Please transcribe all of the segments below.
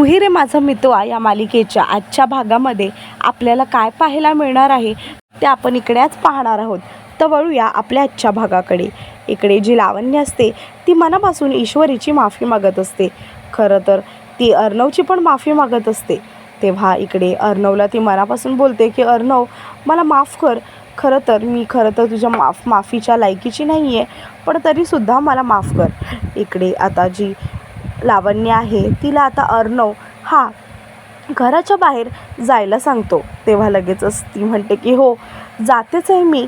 तुही रे माझा मितवा या मालिकेच्या आजच्या भागामध्ये आपल्याला काय पाहायला मिळणार आहे ते आपण इकडेच पाहणार आहोत. तर वळूया आपल्या आजच्या भागाकडे. इकडे जी लावण्य असते ती मनापासून ईश्वरीची माफी मागत असते. खरं तर ती अर्णवची पण माफी मागत असते. तेव्हा इकडे अर्णवला ती मनापासून बोलते की अर्णव मला माफ कर. खरं तर मी खरं तर तुझ्या माफ माफीच्या लायकीची नाही आहे पण तरीसुद्धा मला माफ कर. इकडे आता जी लावण्य आहे. तिला आता अर्णव हा घराच्या बाहेर जायला सांगतो. तेव्हा लगेचच ती म्हणते की हो जातेच आहे मी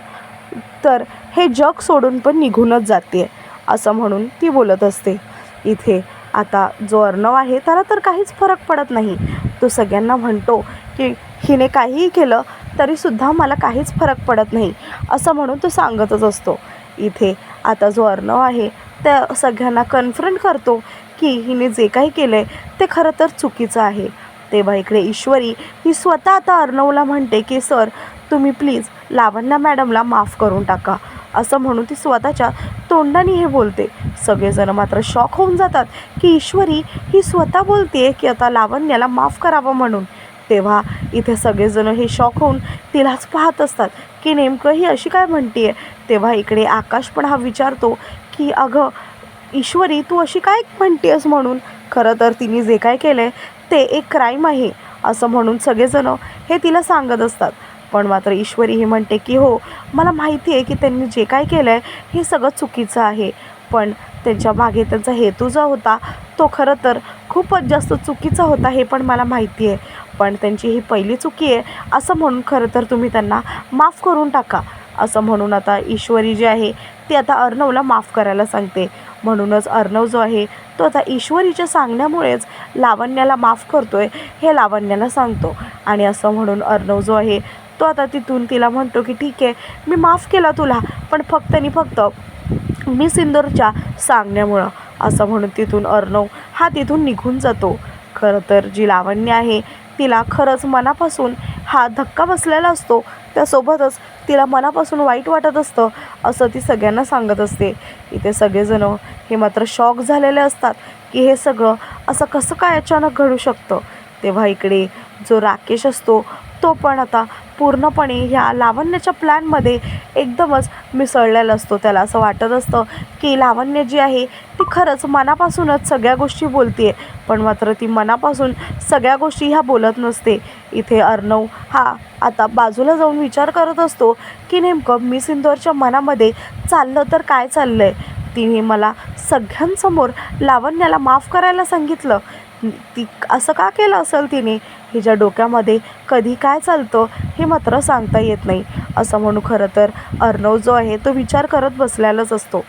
तर हे जग सोडून पण निघूनच जाते असं म्हणून ती बोलत असते. इथे आता जो अर्णव आहे त्याला तर काहीच फरक पडत नाही. तो सगळ्यांना म्हणतो की हिने काहीही केलं तरीसुद्धा मला काहीच फरक पडत नाही असं म्हणून तो सांगतच असतो. इथे आता जो अर्णव आहे त्या सगळ्यांना कन्फ्रंट करतो की हिने जे काही केलं आहे ते खरं तर चुकीचं आहे. तेव्हा इकडे ईश्वरी ही स्वतः आता अर्णवला म्हणते की सर तुम्ही प्लीज लावण्या मॅडमला माफ करून टाका. असं म्हणून ती स्वतःच्या तोंडाने हे बोलते. सगळेजण मात्र शॉक होऊन जातात की ईश्वरी ही स्वतः बोलते की आता लावण्याला माफ करावं म्हणून. तेव्हा इथे सगळेजण हे शॉक होऊन तिलाच पाहत असतात की नेमकं ही अशी काय म्हणते तेव्हा इकडे आकाश पण हा विचारतो की अगं ईश्वरी तू अशी काय म्हणतेस म्हणून? खरं तर तिने जे काय केलं आहे ते एक क्राईम आहे असं म्हणून सगळेजणं हे तिला सांगत असतात. पण मात्र ईश्वरी ही म्हणते की हो मला माहिती आहे की त्यांनी जे काय केलं आहे हे सगळं चुकीचं आहे. पण त्यांच्या मागे त्यांचा हेतू जो होता तो खरं तर खूपच जास्त चुकीचा होता हे पण मला माहिती आहे. पण त्यांची ही पहिली चुकी आहे असं म्हणून खरं तर तुम्ही त्यांना माफ करून टाका. असं म्हणून आता ईश्वरी जी आहे ती आता अर्णवला माफ करायला सांगते. म्हणूनच अर्णव जो आहे तो आता ईश्वरीच्या सांगण्यामुळेच लावण्याला माफ करतोय हे लावण्याला सांगतो. आणि असं म्हणून अर्णव जो आहे तो आता तिथून तिला म्हणतो की ठीक आहे मी माफ केला तुला पण फक्त आणि फक्त मी सिंदूरच्या सांगण्यामुळं असं म्हणून तिथून अर्णव हा तिथून निघून जातो. खरं तर जी लावण्य आहे तिला खरंच मनापासून हा धक्का बसलेला असतो. त्यासोबतच तिला मनापासून वाईट वाटत असतं असं ती सगळ्यांना सांगत असते. इथे सगळेजणं हे मात्र शॉक झालेले असतात की हे सगळं असं कसं काय अचानक घडू शकतं? तेव्हा इकडे जो राकेश असतो तो पण आता पूर्णपणे ह्या लावण्याच्या प्लॅनमध्ये एकदमच मिसळलेला असतो त्याला. असं वाटत असतं की लावण्य जी आहे ती खरंच मनापासूनच सगळ्या गोष्टी बोलते पण मात्र ती मनापासून सगळ्या गोष्टी ह्या बोलत नसते. इथे अर्णव हा आता बाजूला जाऊन विचार करत असतो की नेमकं मी इंदोरच्या मनामध्ये चाललं तर काय चाललं आहे तिने मला सगळ्यांसमोर लावण्याला माफ करायला सांगितलं. ती असं का केलं असेल तिने? हिच्या डोक्यामध्ये कधी काय चालतं हे मात्र सांगता येत नाही. असं म्हणू खरं तर अर्णव जो आहे तो विचार करत बसलेलाच असतो.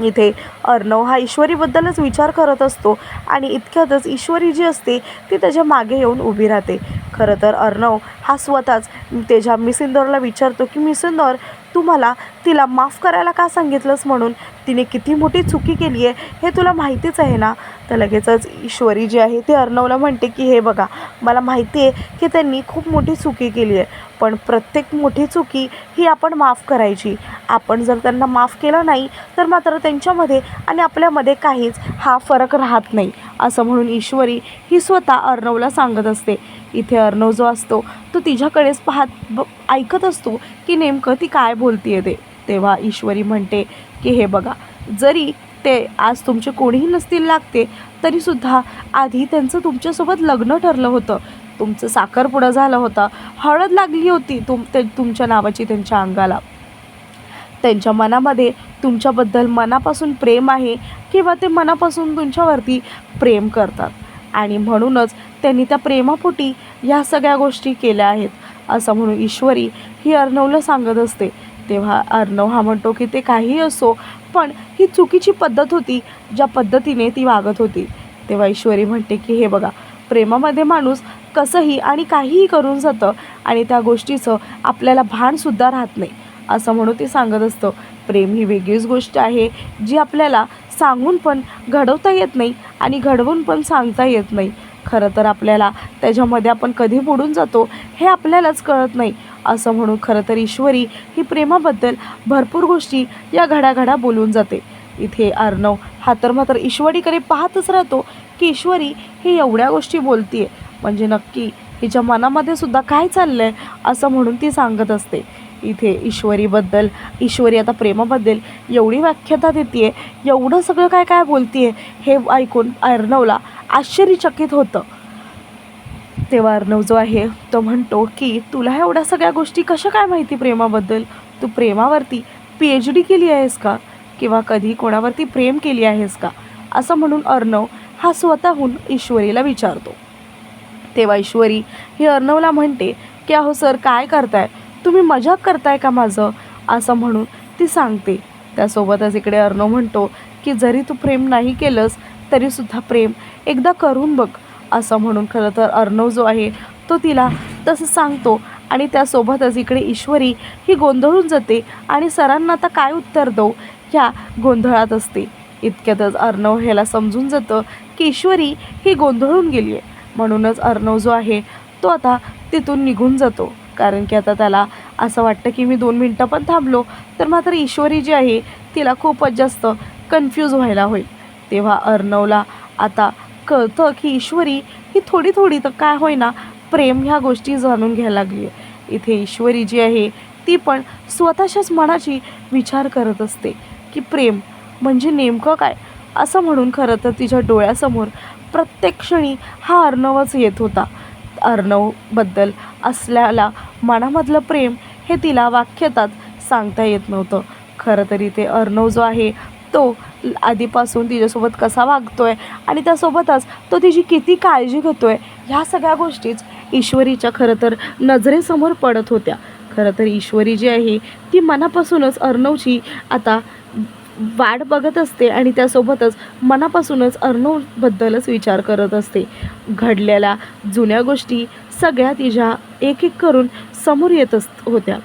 इथे अर्णव हा ईश्वरीबद्दलच विचार करत असतो आणि इतक्यातच ईश्वरी जी असते ती त्याच्यामागे येऊन उभी राहते. खरं तर अर्णव हा स्वतःच त्याच्या मिसिंदोरला विचारतो की मिसिंदोर तू मला तिला माफ करायला का सांगितलंस म्हणून? तिने किती मोठी चुकी केली आहे हे तुला माहितीच आहे ना? तर लगेचच ईश्वरी जी आहे ती अर्णवला म्हणते की हे बघा मला माहिती आहे की त्यांनी खूप मोठी चुकी केली आहे पण प्रत्येक मोठी चुकी ही आपण माफ करायची. आपण जर त्यांना माफ केलं नाही तर मात्र त्यांच्यामध्ये आणि आपल्यामध्ये काहीच हा फरक राहत नाही. असं म्हणून ईश्वरी ही स्वतः अर्णवला सांगत असते. इथे अर्णव जो असतो तो तिच्याकडेच पाहत ब ऐकत असतो की नेमकं ती काय बोलतीये ते. तेव्हा ईश्वरी म्हणते की हे बघा जरी ते आज तुमचे कोणीही नसतील लागते तरीसुद्धा आधी त्यांचं तुमच्यासोबत लग्न ठरलं होतं. तुमचं साखरपुडा झालं होता. हळद लागली होती तुम ते तुमच्या नावाची त्यांच्या अंगाला. त्यांच्या मनामध्ये तुमच्याबद्दल मनापासून प्रेम आहे किंवा ते मनापासून तुमच्यावरती प्रेम करतात. आणि म्हणूनच त्यांनी त्या प्रेमापोटी ह्या सगळ्या गोष्टी केल्या आहेत असं म्हणून ईश्वरी ही अर्णवला सांगत असते. तेव्हा अर्णव हा म्हणतो की ते काहीही असो पण ही चुकीची पद्धत होती ज्या पद्धतीने ती वागत होती. तेव्हा ईश्वरी म्हणते की हे बघा प्रेमामध्ये माणूस कसंही आणि काहीही करून जातं आणि त्या गोष्टीचं आपल्याला भानसुद्धा राहत नाही. असं म्हणून ते सांगत असतं. प्रेम ही वेगळीच गोष्ट आहे जी आपल्याला सांगून पण घडवता येत नाही आणि घडवून पण सांगता येत नाही. खरं तर आपल्याला त्याच्यामध्ये आपण कधी बुडून जातो हे आपल्यालाच कळत नाही. असं म्हणून खरं तर ईश्वरी ही प्रेमाबद्दल भरपूर गोष्टी या घडाघडा बोलून जाते. इथे अर्णव हा तर मात्र ईश्वरीकडे पाहतच राहतो की ईश्वरी ही एवढ्या गोष्टी बोलतीये. म्हणजे नक्की हिच्या मनामध्ये सुद्धा काय चाललंय असं म्हणून ती सांगत असते. इथे ईश्वरीबद्दल ईश्वरी आता प्रेमाबद्दल एवढी व्याख्याता देते एवढं सगळं काय काय बोलतीये हे ऐकून अर्णवला आश्चर्यचकित होतं. तेव्हा अर्णव जो आहे तो म्हणतो की तुला एवढ्या सगळ्या गोष्टी कशा काय माहिती प्रेमाबद्दल? तू प्रेमावरती पी एच डी केली आहेस का? किंवा कधी कोणावरती प्रेम केली आहेस का? असं म्हणून अर्णव हा स्वतःहून ईश्वरीला विचारतो. तेव्हा ईश्वरी ही अर्णवला म्हणते की अहो सर काय करताय? तुम्ही मजाक करताय का माझं? असं म्हणून ती सांगते. त्यासोबतच इकडे अर्णव म्हणतो की जरी तू प्रेम नाही केलंस तरीसुद्धा प्रेम एकदा करून बघ. असं म्हणून खरं तर अर्णव जो आहे तो तिला तसं सांगतो आणि त्यासोबतच इकडे ईश्वरी ही गोंधळून जाते आणि सरांना आता काय उत्तर देऊ ह्या गोंधळात असते. इतक्यातच अर्णव ह्याला समजून जातं की ईश्वरी ही गोंधळून गेली आहे म्हणूनच अर्णव जो आहे तो आता तिथून निघून जातो. कारण की आता त्याला असं वाटतं की मी दोन मिनटं पण थांबलो तर मात्र ईश्वरी जी आहे तिला खूपच जास्त कन्फ्यूज व्हायला होईल. तेव्हा अर्णवला आता कळतं की ईश्वरी ही थोडी थोडी तर काय होईना प्रेम ह्या गोष्टी जाणून घ्यायला लागली आहे. इथे ईश्वरी जी आहे ती पण स्वतःच्याच मनाची विचार करत असते की प्रेम म्हणजे नेमकं काय? असं म्हणून खरं तर तिच्या डोळ्यासमोर प्रत्येक क्षणी हा अर्णवच येत होता. अर्णवबद्दल असल्याला मनामधलं प्रेम हे तिला वाक्यतात सांगता येत नव्हतं. खरं तरी ते अर्णव जो आहे तो आधीपासून तिच्यासोबत कसा वागतोय आणि त्यासोबतच तो तिची किती काळजी घेतोय ह्या सगळ्या गोष्टीच ईश्वरीच्या खरं तर नजरेसमोर पडत होत्या. खरं तर ईश्वरी जी आहे ती मनापासूनच अर्णवची आता वाट बघत असते आणि त्यासोबतच मनापासूनच अर्णवबद्दलच विचार करत असते. घडलेल्या जुन्या गोष्टी सगळ्या तिच्या एक एक करून समोर येत अस होत्या.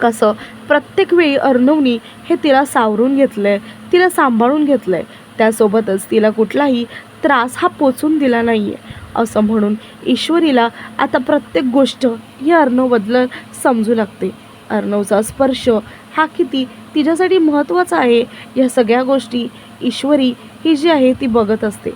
कसं प्रत्येक वेळी अर्णवनी हे तिला सावरून घेतलं आहे तिला सांभाळून घेतलं आहे त्यासोबतच तिला कुठलाही त्रास हा पोचून दिला नाही आहे असं म्हणून ईश्वरीला आता प्रत्येक गोष्ट ही अर्णवबद्दल समजू लागते. अर्णवचा स्पर्श हा किती तिच्यासाठी महत्त्वाचा आहे या सगळ्या गोष्टी ईश्वरी ही जी आहे ती बघत असते.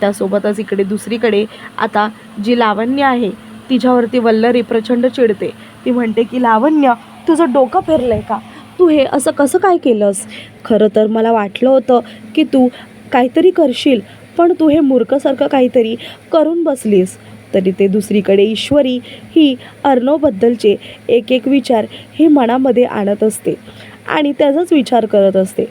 त्यासोबतच इकडे दुसरीकडे आता जी लावण्य आहे तिच्यावरती वल्लरी प्रचंड चिडते. ती म्हणते की लावण्य तुझं डोकं फिरलं आहे का? तू हे असं कसं काय केलंस? खरं तर मला वाटलं होतं की तू काहीतरी करशील पण तू हे मूर्खसारखं काहीतरी करून बसलीस. तरी ते दुसरीकडे ईश्वरी ही अर्णवबद्दलचे एक एक विचार हे मनामध्ये आणत असते आणि त्याचाच विचार करत असते.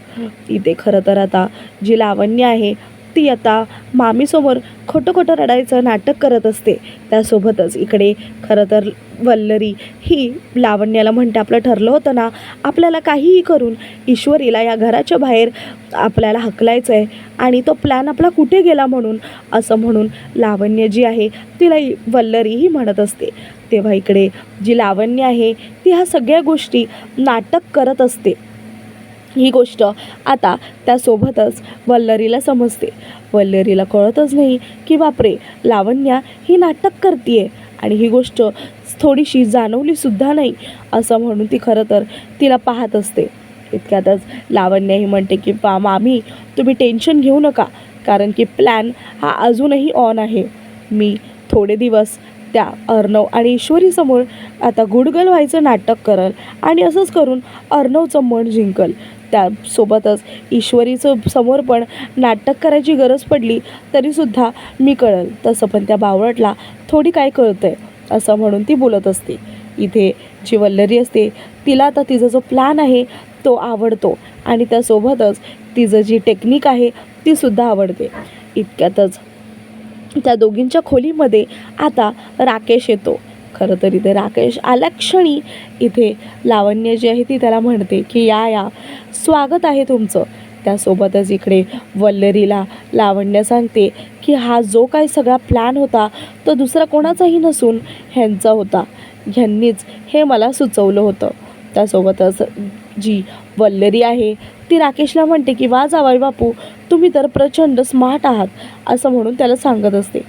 इथे खरं तर आता जी लावण्य आहे ती आता मामीसमोर खोटं खोटं रडायचं नाटक करत असते. त्यासोबतच इकडे खरं तर वल्लरी ही लावण्याला म्हणते आपलं ठरलं होतं ना आपल्याला काहीही करून ईश्वरीला या घराच्या बाहेर आपल्याला हकलायचं आहे आणि तो प्लॅन आपला कुठे गेला म्हणून? असं म्हणून लावण्य जी आहे तिला वल्लरीही म्हणत असते. तेव्हा इकडे जी लावण्य आहे ती ह्या सगळ्या गोष्टी नाटक करत असते. ही गोष्ट आता त्यासोबतच वल्लरीला समजते. वल्लरीला कळतच नाही की बापरे लावण्या ही नाटक करतीये आणि ही गोष्ट थोडीशी जाणवलीसुद्धा नाही असं म्हणून ती खरं तर तिला पाहत असते. इतक्यातच लावण्याही म्हणते की पा मामी तुम्ही टेन्शन घेऊ नका कारण की प्लॅन हा अजूनही ऑन आहे. मी थोडे दिवस त्या अर्णव आणि ईश्वरीसमोर आता गुडगल व्हायचं नाटक करल आणि असंच करून अर्णवचं मन जिंकल. त्यासोबतच ईश्वरीचं समोर पण नाटक करायची गरज पडली तरीसुद्धा मी कळल. तसं पण त्या बावळटला थोडी काय कळतं आहे असं म्हणून ती बोलत असते. इथे जी वल्लरी असते तिला आता तिचा जो प्लॅन आहे तो आवडतो. आणि त्यासोबतच तिचं जी टेक्निक आहे तीसुद्धा आवडते. इतक्यातच त्या दोघींच्या खोलीमध्ये आता राकेश येतो. खरं तर इथे राकेश आल्याक्षणी इथे लावण्य जी आहे ती त्याला म्हणते की या या स्वागत आहे तुमचं. त्यासोबतच इकडे वल्लरीला लावण्य सांगते की हा जो काही सगळा प्लॅन होता तो दुसरा कोणाचाही नसून ह्यांचा होता. ह्यांनीच हे मला सुचवलं होतं. त्यासोबतच जी वल्लरी आहे ती राकेशला म्हणते की वा जावाई बापू तुम्ही तर प्रचंड स्मार्ट आहात असं म्हणून त्याला सांगत असते.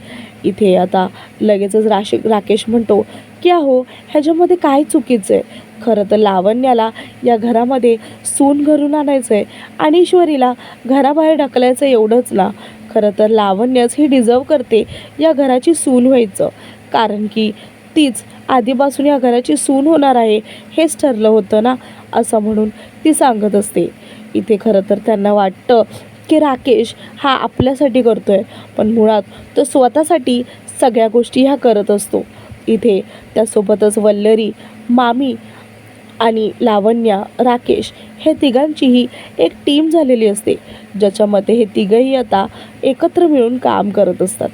इथे आता लगेचच राशे राकेश म्हणतो की अहो ह्याच्यामध्ये काय चुकीचं आहे? खरं तर लावण्याला या घरामध्ये सून घरून आणायचं आहे आणि ईश्वरीला घराबाहेर ढकलायचं एवढंच ना. खरं तर लावण्याच ही डिझर्व करते या घराची सून व्हायचं. कारण की तीच आधीपासून या घराची सून होणार आहे हेच ठरलं होतं ना असं म्हणून ती सांगत असते. इथे खरं तर त्यांना वाटतं की राकेश हा आपल्यासाठी करतो आहे पण मुळात तो स्वतःसाठी सगळ्या गोष्टी ह्या करत असतो. इथे त्यासोबतच वल्लरी मामी आणि लावण्या राकेश हे तिघांचीही एक टीम झालेली असते. ज्याच्यामध्ये हे तिघंही आता एकत्र मिळून काम करत असतात.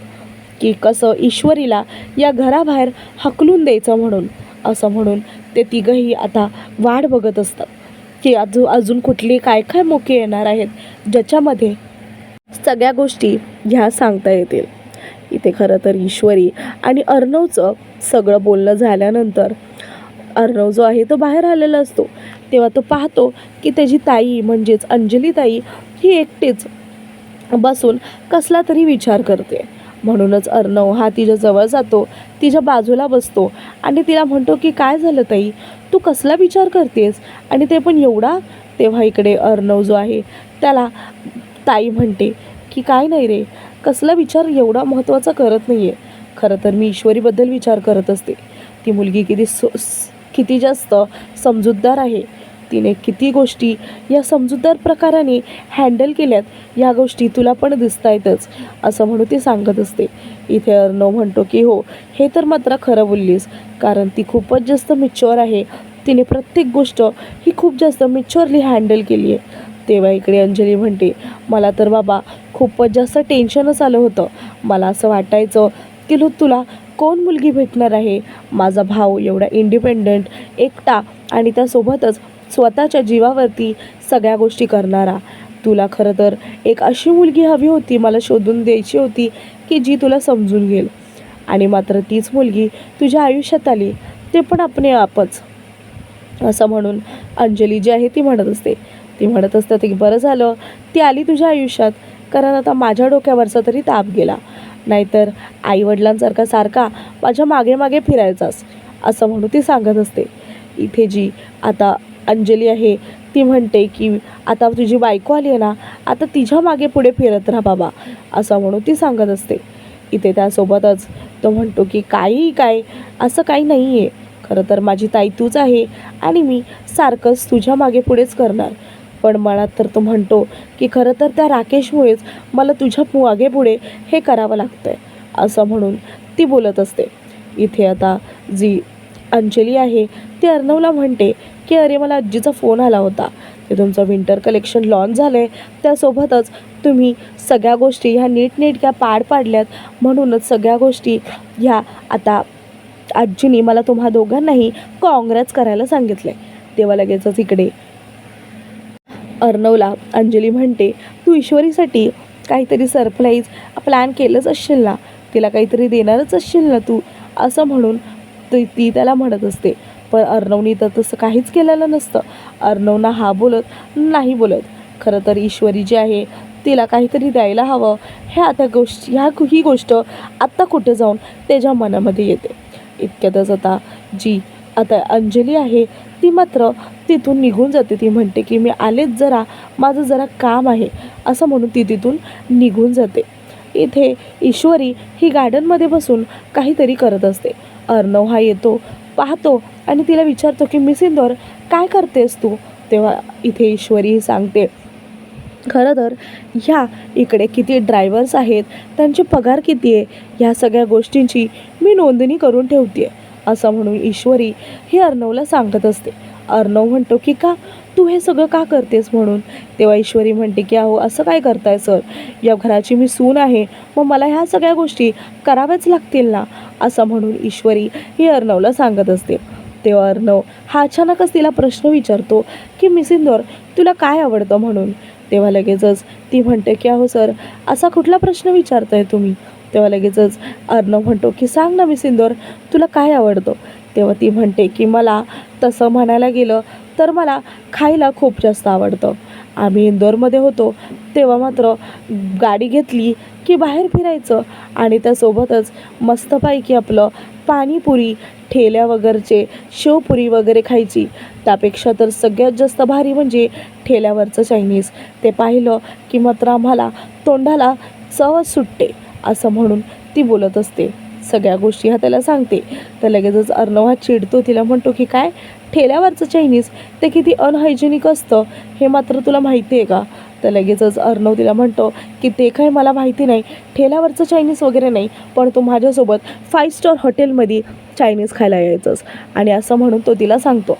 की कसं ईश्वरीला या घराबाहेर हकलून द्यायचं म्हणून. असं म्हणून ते तिघंही आता वाट बघत असतात. की अजून अजून कुठली काय काय मोके येणार आहेत ज्याच्यामध्ये सगळ्या गोष्टी ह्या सांगता येतील. इथे खरं तर ईश्वरी आणि अर्णवचं सगळं बोलणं झाल्यानंतर अर्णव जो आहे तो बाहेर आलेला असतो. तेव्हा तो पाहतो की त्याची ताई म्हणजेच अंजली ताई ही एकटीच बसून कसला तरी विचार करते. म्हणूनच अर्णव हा तिच्या जवळ जातो तिच्या बाजूला बसतो आणि तिला म्हणतो की काय झालं ताई? तू कसला विचार करतेस? आणि ते पण एवढा तेव्हा इकडे अर्णव जो आहे त्याला ताई म्हणते की काय नाही रे कसला विचार एवढा महत्त्वाचा करत नाही आहे खरं तर मी ईश्वरीबद्दल विचार करत असते. ती मुलगी किती सो किती जास्त समजूतदार आहे. तिने किती गोष्टी या समजूतदार प्रकाराने हँडल केल्यात या गोष्टी तुला पण दिसत आहेतच असं म्हणून ती सांगत असते. इथे अर्णव म्हणतो की हो हे तर मात्र खरं बोललीस कारण ती खूपच जास्त मिच्युअर आहे. तिने प्रत्येक गोष्ट ही खूप जास्त मिच्युअरली हँडल केली आहे. तेव्हा इकडे अंजली म्हणते मला तर बाबा खूपच जास्त टेन्शनच आलं होतं. मला असं वाटायचं की लो तुला कोण मुलगी भेटणार आहे? माझा भाऊ एवढा इंडिपेंडंट एकटा आणि त्यासोबतच स्वतःच्या जीवावरती सगळ्या गोष्टी करणारा. तुला खरं तर एक अशी मुलगी हवी होती मला शोधून द्यायची होती की जी तुला समजून घेईल. आणि मात्र तीच मुलगी तुझ्या आयुष्यात आली ते पण आपणे आपच. असं म्हणून अंजली जी आहे ती म्हणत असते. ती म्हणत असतात की बरं झालं. ती आली तुझ्या आयुष्यात कारण आता माझ्या डोक्यावरचा तरी ताप गेला. नाहीतर आईवडिलांसारखा सारखा माझ्या मागे मागे फिरायचाच असं म्हणून ती सांगत असते. इथे जी आता अंजली आहे ती म्हणते की आता तुझी बायको आली आहे ना आता तिच्यामागे पुढे फिरत राहा बाबा असं म्हणून ती सांगत असते. इथे त्यासोबतच तो म्हणतो की काही काय असं काही नाही आहे खरं तर माझी ताई तूच आहे आणि मी सारखंच तुझ्या मागे पुढेच करणार. पण मनात तर तो म्हणतो की खरं तर त्या राकेशमुळेच मला तुझ्या मागे पुढे हे करावं लागतं आहे असं म्हणून ती बोलत असते. इथे आता जी अंजली आहे ती अर्णवला म्हणते की अरे मला आजीचा फोन आला होता. ते तुमचं विंटर कलेक्शन लॉन्च झालं आहे त्यासोबतच तुम्ही सगळ्या गोष्टी ह्या नीटनेटक्या पाड पाडल्यात. म्हणूनच सगळ्या गोष्टी ह्या आता आजीने मला तुम्हा दोघांनाही काँग्रेस करायला सांगितलं आहे तेव्हा लगेचच इकडे अर्णवला अंजली म्हणते तू ईश्वरीसाठी काहीतरी सरप्राईज प्लॅन केलंच असशील ना? तिला काहीतरी देणारच असशील ना तू? असं म्हणून ती ती त्याला म्हणत असते. पण अर्णवनी तर तसं काहीच केलेलं नसतं. अर्णवना हा बोलत नाही बोलत. खरं तर ईश्वरी जी आहे तिला काहीतरी द्यायला हवं. हे आता गोष्ट ह्या ही गोष्ट आत्ता कुठे जाऊन त्याच्या मनामध्ये येते. इतक्यातच आता जी आता अंजली आहे ती मात्र तिथून निघून जाते. ती म्हणते की मी आलेच जरा माझं जरा काम आहे. असं म्हणून ती तिथून निघून जाते. इथे ईश्वरी ही गार्डनमध्ये बसून काहीतरी करत असते. अर्णव हा येतो पाहतो आणि तिला विचारतो की मिस इंदोर काय करतेस तू? तेव्हा इथे ईश्वरी ही सांगते खरं तर ह्या इकडे किती ड्रायव्हर्स आहेत त्यांचे पगार किती आहे ह्या सगळ्या गोष्टींची मी नोंदणी करून ठेवते. आहे असं म्हणून ईश्वरी हे अर्णवला सांगत असते. अर्णव म्हणतो की का? तू हे सगळं का करतेस म्हणून? तेव्हा ईश्वरी म्हणते की अहो असं काय करताय सर? या घराची मी सून आहे मग मला ह्या सगळ्या गोष्टी कराव्याच लागतील ना? असं म्हणून ईश्वरी ही अर्णवला सांगत असते. तेव्हा अर्णव हा अचानकच तिला प्रश्न विचारतो की मिसिंदोर तुला काय आवडतं म्हणून? तेव्हा लगेचच ती म्हणते की अहो सर असा कुठला प्रश्न विचारताय तुम्ही? तेव्हा लगेचच अर्णव म्हणतो की सांग ना मिसिंदोर तुला काय आवडतं? तेव्हा ती म्हणते की मला तसं म्हणायला गेलं तर मला खायला खूप जास्त आवडतं. आम्ही इंदोरमध्ये होतो तेव्हा मात्र गाडी घेतली की बाहेर फिरायचं आणि त्यासोबतच मस्तपैकी आपलं पाणीपुरी ठेल्या वगैरेचे शेवपुरी वगैरे खायची. त्यापेक्षा तर सगळ्यात जास्त भारी म्हणजे ठेल्यावरचं चायनीज. ते पाहिलं की मात्र आम्हाला तोंडाला चव सुटते असं म्हणून ती बोलत असते. सगळ्या गोष्टी हा त्याला सांगते. तर लगेचच अर्णव हा चिडतो तिला म्हणतो की काय? ठेल्यावरचं चायनीज? ते किती अनहायजेनिक असतं. हे मात्र तुला माहिती आहे का? तर लगेचच अर्णव तिला म्हणतो की ते काय मला माहिती नाही. ठेल्यावरचं चायनीज वगैरे नाही पण तू माझ्यासोबत फाईव्ह स्टार हॉटेलमध्ये चायनीज खायला यायचंस. आणि असं म्हणून तो तिला सांगतो.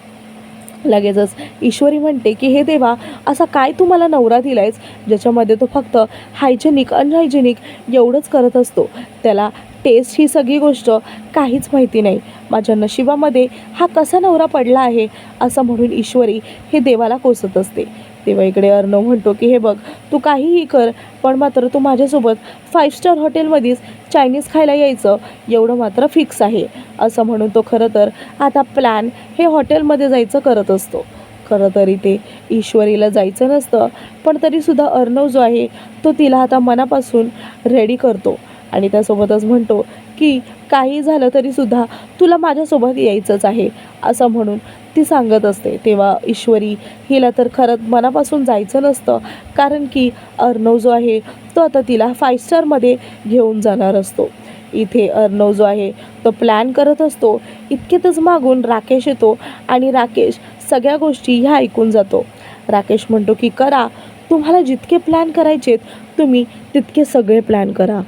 लगेचच ईश्वरी म्हणते की हे देवा असा काय तू मला नवरा दिलायस ज्याच्यामध्ये तो फक्त हायजेनिक अनहायजेनिक एवढंच करत असतो? त्याला टेस्ट ही सगळी गोष्ट काहीच माहिती नाही. माझ्या नशिबामध्ये हा कसा नवरा पडला आहे? असं म्हणून ईश्वरी हे देवाला कोसत असते. तेव्हा इकडे अर्णव म्हणतो की हे बघ तू काहीही कर पण मात्र तू माझ्यासोबत फाईव्ह स्टार हॉटेलमध्येच चायनीज खायला यायचं. एवढं मात्र फिक्स आहे. असं म्हणून तो खरं तर आता प्लॅन हे हॉटेलमध्ये जायचं करत असतो. खरं तरी ते ईश्वरीला जायचं नसतं पण तरीसुद्धा अर्णव जो आहे तो तिला आता मनापासून रेडी करतो. आणि त्यासोबतच म्हणतो की काही झालं तरीसुद्धा तुला माझ्यासोबत यायचंच आहे असं म्हणून ती सांगत असते. तेव्हा ईश्वरी हिला तर खरंच मनापासून जायचं नसतं कारण की अर्णव जो आहे तो आता तिला फाईव्ह स्टारमध्ये घेऊन जाणार असतो. इथे अर्णव जो आहे तो प्लॅन करत असतो. इतकेतच मागून राकेश येतो आणि राकेश सगळ्या गोष्टी ह्या ऐकून जातो. राकेश म्हणतो की करा तुम्हाला जितके प्लॅन करायचेत तुम्ही तितके सगळे प्लॅन करा.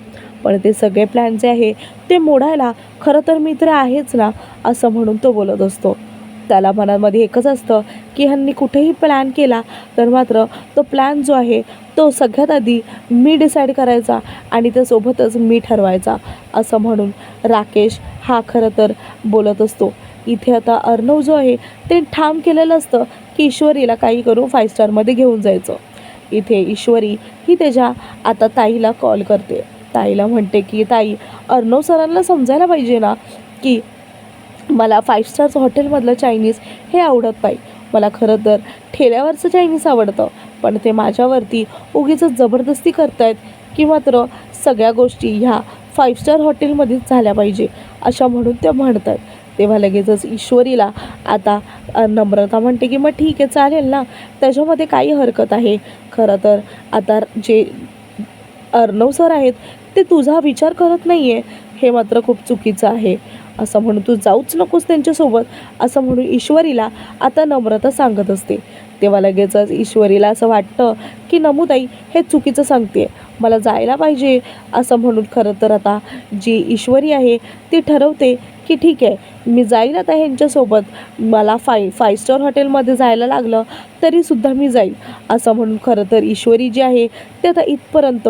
पण ते सगळे प्लॅन जे आहे ते मोडायला खरं तर मित्र आहेच ना असं म्हणून तो बोलत असतो. त्याला मनामध्ये एकच असतं की ह्यांनी कुठेही प्लॅन केला तर मात्र तो प्लॅन जो आहे तो सगळ्यात आधी मी डिसाईड करायचा आणि त्यासोबतच मी ठरवायचा असं म्हणून राकेश हा खरं तर बोलत असतो. इथे आता अर्णव जो आहे ते ठाम केलेलं असतं की ईश्वरीला काही करून फाईव्ह स्टारमध्ये घेऊन जायचं. इथे ईश्वरी ही त्याच्या आता ताईला कॉल करते. ताईला म्हणते की ताई अर्णव सरांना समजायला पाहिजे ना की मला फाईव्ह स्टार्स हॉटेलमधलं चायनीज हे आवडत नाही. मला खरं तर ठेल्यावरचं चायनीज आवडतं पण ते माझ्यावरती उगीच जबरदस्ती करतायत की मात्र सगळ्या गोष्टी ह्या फाईव्ह स्टार हॉटेलमध्येच झाल्या पाहिजे अशा म्हणून त्या म्हणतात तेव्हा लगेचच ईश्वरीला आता नम्रता म्हणते की मग ठीक आहे चालेल ना. त्याच्यामध्ये काही हरकत आहे. खरं तर आता जे अर्णव सर आहेत ते तुझा विचार करत नाही आहे हे मात्र खूप चुकीचं आहे. असं म्हणून तू जाऊच नकोस त्यांच्यासोबत असं म्हणून ईश्वरीला आता नम्रता सांगत असते. तेव्हा लगेचच ईश्वरीला असं वाटतं की नमुताई हे चुकीचं सांगते मला जायला पाहिजे. असं म्हणून खरं तर आता जी ईश्वरी आहे ती ठरवते की ठीक आहे मी जाईल आता ह्यांच्यासोबत. मला फाय फाय स्टार हॉटेलमध्ये जायला लागलं तरीसुद्धा मी जाईल असं म्हणून खरं तर ईश्वरी जी आहे ते आता इथपर्यंत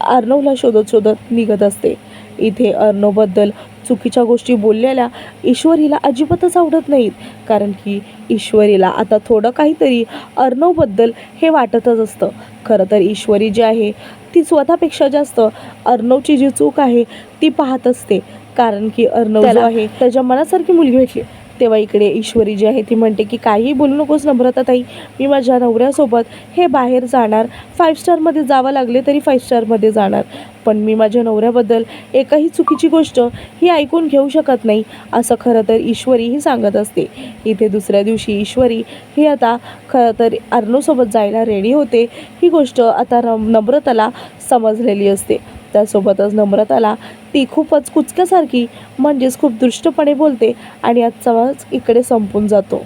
अर्णवला शोधत शोधत निघत असते. इथे अर्णवबद्दल चुकीच्या गोष्टी बोललेल्या ईश्वरीला अजिबातच आवडत नाहीत. कारण की ईश्वरीला आता थोडं काहीतरी अर्णवबद्दल हे वाटतच असतं. खरं तर ईश्वरी जी आहे ती स्वतःपेक्षा जास्त अर्णवची जी चूक आहे ती पाहत असते. कारण की अर्णव जो आहे त्याच्या मनासारखी मुलगी भेटली. तेव्हा इकडे ईश्वरी जी आहे ती म्हणते की काहीही बोलू नकोस नम्रता ताई मी माझ्या नवऱ्यासोबत हे बाहेर जाणार. फाईव्ह स्टारमध्ये जावं लागले तरी फाईव्ह स्टारमध्ये जाणार. पण मी माझ्या नवऱ्याबद्दल एकही चुकीची गोष्ट ही ऐकून घेऊ शकत नाही असं खरं तर ईश्वरी ही सांगत असते. इथे दुसऱ्या दिवशी ईश्वरी ही आता खरं तर अर्णवसोबत जायला रेडी होते. ही गोष्ट आता नम्रताला समजलेली असते. त्यासोबतच नम्रताला ती खूपच कुचक्यासारखी म्हणजेच खूप दृष्टपणे बोलते आणि आजचा वाज इकडे संपून जातो.